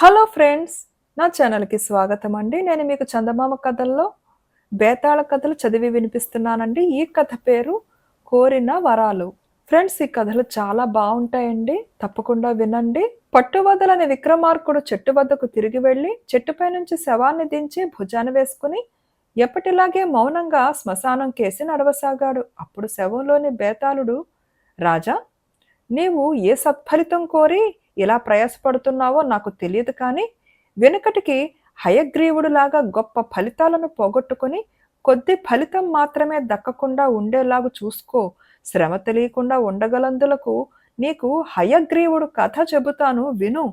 Hello friends నా ఛానల్కి స్వాగతం అండి నేను మీకు చందమామ కథల్లో బేతాళ కథలు చదివి వినిపిస్తున్నానండి. ఈ కథ పేరు కోరిన వరాలు. ఫ్రెండ్స్ ఈ కథలు చాలా బాగుంటాయండి. తప్పకుండా వినండి. పట్టువదలని విక్రమార్కుడు చెట్టు వద్దకు తిరిగి వెళ్ళి చెట్టుపై నుంచి శవాన్ని దించి భుజాన వేసుకుని ఎప్పటిలాగే మౌనంగా శ్మశానం కేసి నడవసాగాడు. అప్పుడు శవంలోని బేతాళుడు రాజా నీవు ఏ సత్ఫలితం కోరి ఎలా ప్రయాసపడుతున్నావో నాకు తెలియదు కానీ వెనుకటికి హయగ్రీవుడిలాగా గొప్ప ఫలితాలను పోగొట్టుకొని కొద్ది ఫలితం మాత్రమే దక్కకుండా ఉండేలాగా చూసుకో. శ్రమ తెలియకుండా ఉండగలందులకు నీకు హయగ్రీవుడు కథ చెబుతాను విను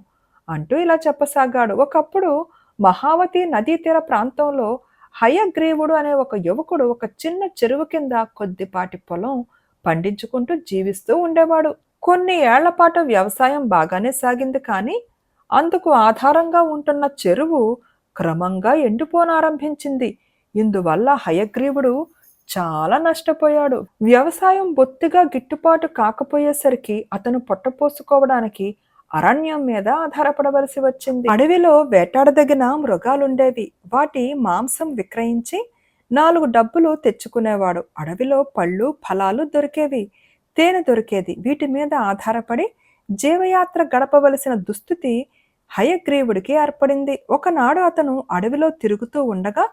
అంటూ ఇలా చెప్పసాగాడు. ఒకప్పుడు మహావతి నదీ తీర ప్రాంతంలో హయగ్రీవుడు అనే ఒక యువకుడు ఒక చిన్న చెరువు కింద కొద్దిపాటి పొలం పండించుకుంటూ జీవిస్తూ ఉండేవాడు. కొన్ని ఏళ్ళ పాటు వ్యవసాయం బాగానే సాగింది కానీ అందుకు ఆధారంగా ఉంటున్న చెరువు క్రమంగా ఎండిపోనారంభించింది. ఇందువల్ల హయగ్రీవుడు చాలా నష్టపోయాడు. వ్యవసాయం బొత్తిగా గిట్టుబాటు కాకపోయేసరికి అతను పొట్టపోసుకోవడానికి అరణ్యం మీద ఆధారపడవలసి వచ్చింది. అడవిలో వేటాడదగిన మృగాలుండేవి. వాటి మాంసం విక్రయించి నాలుగు డబ్బులు తెచ్చుకునేవాడు. అడవిలో పళ్ళు ఫలాలు దొరికేవి. తేనె దొరికేది. వీటి మీద ఆధారపడి జీవయాత్ర గడపవలసిన దుస్థితి హయగ్రీవుడికి ఏర్పడింది. ఒకనాడు అతను అడవిలో తిరుగుతూ ఉండగా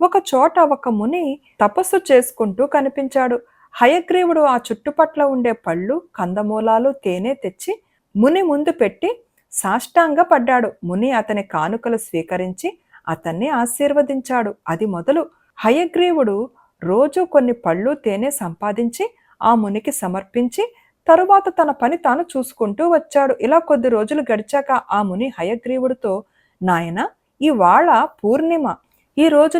ఒక చోట ఒక ముని తపస్సు చేసుకుంటూ కనిపించాడు. హయగ్రీవుడు ఆ చుట్టుపట్ల ఉండే పళ్ళు కందమూలాలు తేనె తెచ్చి ముని ముందు పెట్టి సాష్టాంగ పడ్డాడు. ముని అతని కానుకలు స్వీకరించి అతన్ని ఆశీర్వదించాడు. అది మొదలు హయగ్రీవుడు రోజు కొన్ని పళ్ళు తేనె సంపాదించి ఆ మునికి సమర్పించి తరువాత తన పని తాను చూసుకుంటూ వచ్చాడు. ఇలా కొద్ది రోజులు గడిచాక ఆ ముని హయగ్రీవుడితో నాయన ఇవాళ పూర్ణిమ. ఈ రోజు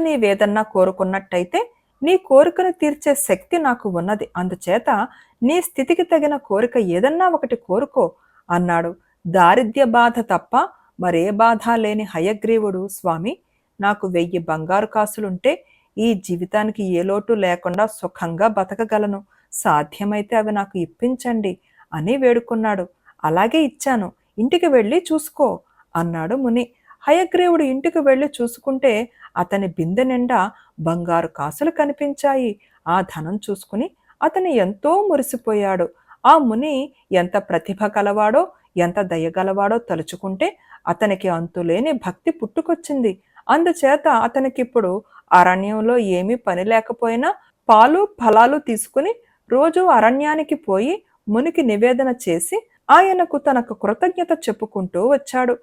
కోరుకున్నట్టయితే నీ కోరికను తీర్చే శక్తి నాకు ఉన్నది. అందుచేత నీ స్థితికి తగిన కోరిక ఏదన్నా ఒకటి కోరుకో అన్నాడు. దారిద్ర్య బాధ తప్ప మరే బాధ లేని హయగ్రీవుడు స్వామి నాకు వెయ్యి బంగారు కాసులుంటే ఈ జీవితానికి ఏ లోటు లేకుండా సుఖంగా బతకగలను. సాధ్యమైతే అవి నాకు ఇప్పించండి అని వేడుకున్నాడు. అలాగే ఇచ్చాను ఇంటికి వెళ్ళి చూసుకో అన్నాడు ముని. హయగ్రీవుడు ఇంటికి వెళ్ళి చూసుకుంటే అతని బిందె నిండా బంగారు కాసులు కనిపించాయి. ఆ ధనం చూసుకుని అతను ఎంతో మురిసిపోయాడు. ఆ ముని ఎంత ప్రతిభ కలవాడో ఎంత దయగలవాడో తలుచుకుంటే అతనికి అంతులేని భక్తి పుట్టుకొచ్చింది. అందుచేత అతనికిప్పుడు అరణ్యంలో ఏమీ పని లేకపోయినా పాలు ఫలాలు తీసుకుని రోజు అరణ్యానికి పోయి మునికి నివేదన చేసి ఆయనకు తనకు కృతజ్ఞత చెప్పుకుంటూ వచ్చాడు.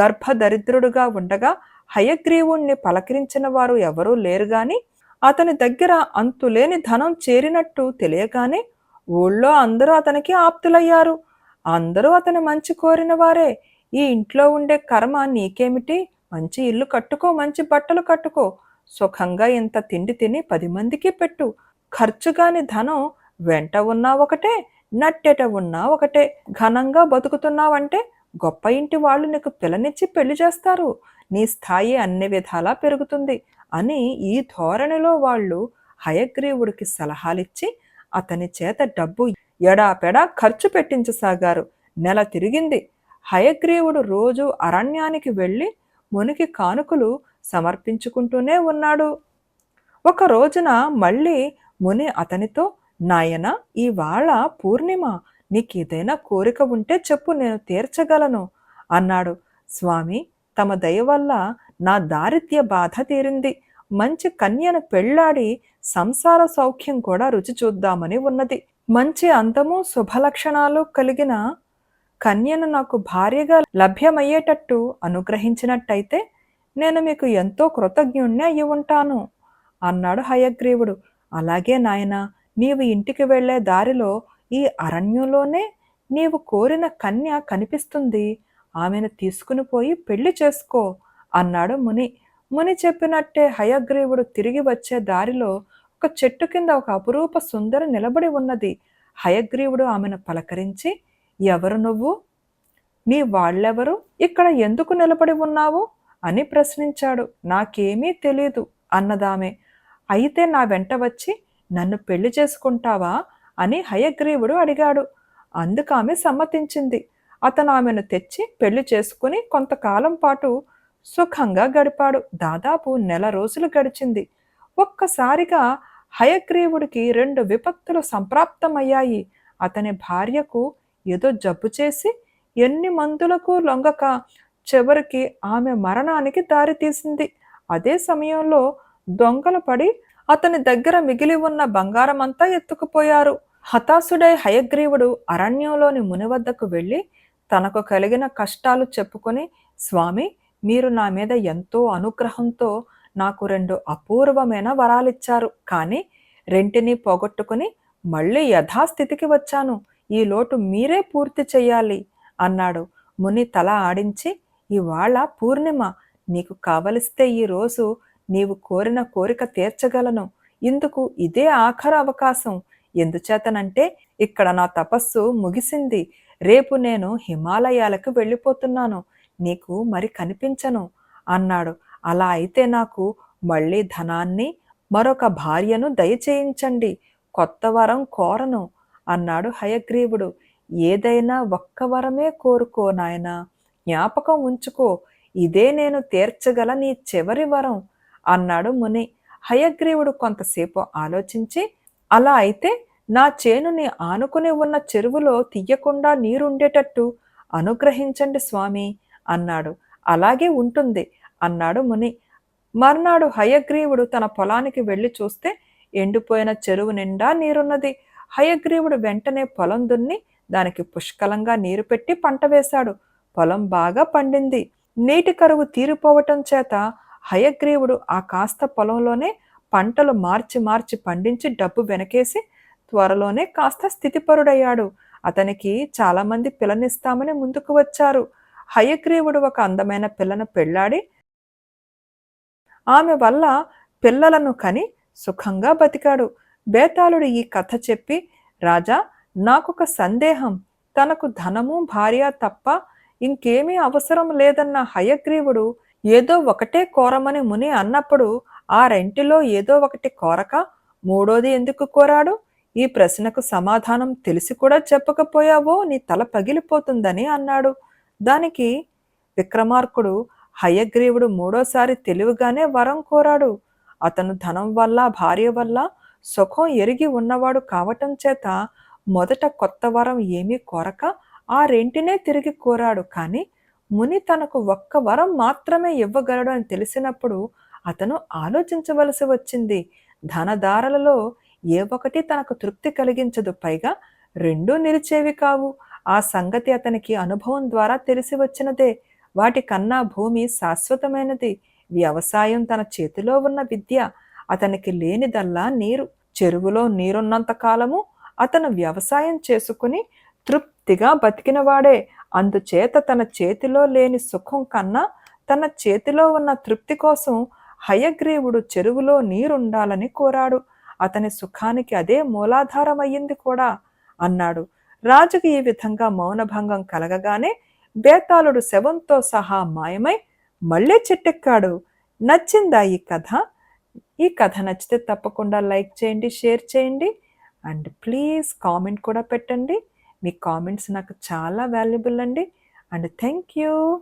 గర్భదరిద్రుడుగా ఉండగా హయగ్రీవుణ్ణి పలకరించిన వారు ఎవరూ లేరు గాని అతని దగ్గర అంతులేని ధనం చేరినట్టు తెలియగానే ఊళ్ళో అందరూ అతనికి ఆప్తులయ్యారు. అందరూ అతని మంచి కోరిన వారే. ఈ ఇంట్లో ఉండే కర్మ నీకేమిటి? మంచి ఇల్లు కట్టుకో మంచి బట్టలు కట్టుకో. సుఖంగా ఇంత తిండి తిని పది మందికి పెట్టు. ఖర్చుగాని ధనం వెంట ఉన్నా ఒకటే నట్టెట ఉన్నా ఒకటే ఘనంగా బతుకుతున్నావంటే గొప్ప ఇంటి వాళ్ళు నీకు పిల్లనిచ్చి పెళ్ళి చేస్తారు. నీ స్థాయి అన్ని విధాలా పెరుగుతుంది అని ఈ ధోరణిలో వాళ్ళు హయగ్రీవుడికి సలహాలిచ్చి అతని చేత డబ్బు ఎడాపెడా ఖర్చు పెట్టించసాగారు. నెల తిరిగింది. హయగ్రీవుడు రోజు అరణ్యానికి వెళ్ళి మునికి కానుకలు సమర్పించుకుంటూనే ఉన్నాడు. ఒక రోజున మళ్ళీ ముని అతనితో నాయన ఇవాళ పూర్ణిమ. నీకేదైనా కోరిక ఉంటే చెప్పు నేను తీర్చగలను అన్నాడు. స్వామి తమ దయ వల్ల నా దారిద్ర్య బాధ తీరింది. మంచి కన్యను పెళ్ళాడి సంసార సౌఖ్యం కూడా రుచి చూద్దామని ఉన్నది. మంచి అందము శుభలక్షణాలు కలిగిన కన్యను నాకు భార్యగా లభ్యమయ్యేటట్టు అనుగ్రహించినట్టయితే నేను మీకు ఎంతో కృతజ్ఞుణ్ణి అయి ఉంటాను అన్నాడు హయగ్రీవుడు. అలాగే నాయనా నీవు ఇంటికి వెళ్ళే దారిలో ఈ అరణ్యంలోనే నీవు కోరిన కన్య కనిపిస్తుంది. ఆమెను తీసుకుని పోయి పెళ్ళి చేసుకో అన్నాడు ముని. ముని చెప్పినట్టే హయగ్రీవుడు తిరిగి వచ్చే దారిలో ఒక చెట్టు కింద ఒక అపురూప సుందరి నిలబడి ఉన్నది. హయగ్రీవుడు ఆమెను పలకరించి ఎవరు నువ్వు? నీ వాళ్ళెవరు? ఇక్కడ ఎందుకు నిలబడి ఉన్నావు? అని ప్రశ్నించాడు. నాకేమీ తెలియదు అన్నదామె. అయితే నా వెంట వచ్చి నన్ను పెళ్ళి చేసుకుంటావా? అని హయగ్రీవుడు అడిగాడు. అందుకు ఆమె సమ్మతించింది. అతను ఆమెను తెచ్చి పెళ్ళి చేసుకుని కొంతకాలం పాటు సుఖంగా గడిపాడు. దాదాపు నెల రోజులు గడిచింది. ఒక్కసారిగా హయగ్రీవుడికి రెండు విపత్తులు సంప్రాప్తమయ్యాయి. అతని భార్యకు ఏదో జబ్బు చేసి ఎన్ని మందులకు లొంగక చివరికి ఆమె మరణానికి దారితీసింది. అదే సమయంలో దొంగలు పడి అతని దగ్గర మిగిలి ఉన్న బంగారమంతా ఎత్తుకుపోయారు. హతాశుడై హయగ్రీవుడు అరణ్యంలోని ముని వద్దకు వెళ్ళి తనకు కలిగిన కష్టాలు చెప్పుకొని స్వామి మీరు నా మీద ఎంతో అనుగ్రహంతో నాకు రెండు అపూర్వమైన వరాలిచ్చారు. కానీ రెంటిని పోగొట్టుకుని మళ్ళీ యథాస్థితికి వచ్చాను. ఈ లోటు మీరే పూర్తి చెయ్యాలి అన్నాడు. ముని తల ఆడించి ఇవాళ పూర్ణిమ. నీకు కావలిస్తే ఈ రోజు నీవు కోరిన కోరిక తీర్చగలను. ఇందుకు ఇదే ఆఖరు అవకాశం. ఎందుచేతనంటే ఇక్కడ నా తపస్సు ముగిసింది. రేపు నేను హిమాలయాలకు వెళ్ళిపోతున్నాను. నీకు మరి కనిపించను అన్నాడు. అలా అయితే నాకు మళ్ళీ ధనాన్ని మరొక భార్యను దయచేయించండి. కొత్త వరం కోరను అన్నాడు హయగ్రీవుడు. ఏదైనా ఒక్క వరమే కోరుకో నాయనా. జ్ఞాపకం ఉంచుకో. ఇదే నేను తీర్చగల నీ చివరి వరం. అన్నాడు ముని. హయగ్రీవుడు కొంతసేపు ఆలోచించి అలా అయితే నా చేనుని ఆనుకుని ఉన్న చెరువులో తీయకుండా నీరుండేటట్టు అనుగ్రహించండి స్వామి అన్నాడు. అలాగే ఉంటుంది అన్నాడు ముని. మర్నాడు హయగ్రీవుడు తన పొలానికి వెళ్ళి చూస్తే ఎండిపోయిన చెరువు నిండా నీరున్నది. హయగ్రీవుడు వెంటనే పొలం దున్ని దానికి పుష్కలంగా నీరు పెట్టి పంట వేశాడు. పొలం బాగా పండింది. నీటి కరువు తీరిపోవటం చేత హయగ్రీవుడు ఆ కాస్త పొలంలోనే పంటలు మార్చి మార్చి పండించి డబ్బు వెనకేసి త్వరలోనే కాస్త స్థితిపరుడయ్యాడు. అతనికి చాలామంది పిల్లనిస్తామని ముందుకు వచ్చారు. హయగ్రీవుడు ఒక అందమైన పిల్లను పెళ్ళాడి ఆమె వల్ల పిల్లలను కని సుఖంగా బతికాడు. బేతాళుడు ఈ కథ చెప్పి రాజా నాకొక సందేహం. తనకు ధనము భార్య తప్ప ఇంకేమీ అవసరం లేదన్న హయగ్రీవుడు ఏదో ఒకటే కోరమని ముని అన్నప్పుడు ఆ రెంటిలో ఏదో ఒకటి కోరక మూడోది ఎందుకు కోరాడు? ఈ ప్రశ్నకు సమాధానం తెలిసి కూడా చెప్పకపోయావో నీ తల పగిలిపోతుందని అన్నాడు. దానికి విక్రమార్కుడు హయగ్రీవుడు మూడోసారి తెలివిగానే వరం కోరాడు. అతను ధనం వల్ల భార్య వల్ల సుఖం ఎరిగి ఉన్నవాడు కావటం చేత మొదట కొత్త వరం ఏమీ కోరక ఆ రెంటినే తిరిగి కోరాడు. కానీ ముని తనకు ఒక్క వరం మాత్రమే ఇవ్వగలడు అని తెలిసినప్పుడు అతను ఆలోచించవలసి వచ్చింది. ధనదారలలో ఏ ఒకటి తనకు తృప్తి కలిగించదు. పైగా రెండూ నిలిచేవి కావు. ఆ సంగతి అతనికి అనుభవం ద్వారా తెలిసి వచ్చినదే. వాటి కన్నా భూమి శాశ్వతమైనది. వ్యవసాయం తన చేతిలో ఉన్న విద్య అతనికి లేనిదల్లా నీరు. చెరువులో నీరున్నంత కాలము అతను వ్యవసాయం చేసుకుని తృప్తి తృప్తిగా బతికినవాడే. అందుచేత తన చేతిలో లేని సుఖం కన్నా తన చేతిలో ఉన్న తృప్తి కోసం హయగ్రీవుడు చెరువులో నీరుండాలని కోరాడు. అతని సుఖానికి అదే మూలాధారం అయ్యింది కూడా అన్నాడు. రాజుకి ఈ విధంగా మౌనభంగం కలగగానే బేతాళుడు శవంతో సహా మాయమై మళ్ళీ చెట్టెక్కాడు. నచ్చిందా ఈ కథ? ఈ కథ నచ్చితే తప్పకుండా లైక్ చేయండి షేర్ చేయండి. అండ్ ప్లీజ్ కామెంట్ కూడా పెట్టండి. మీ కామెంట్స్ నాకు చాలా వాల్యుబుల్ అండి. And thank you.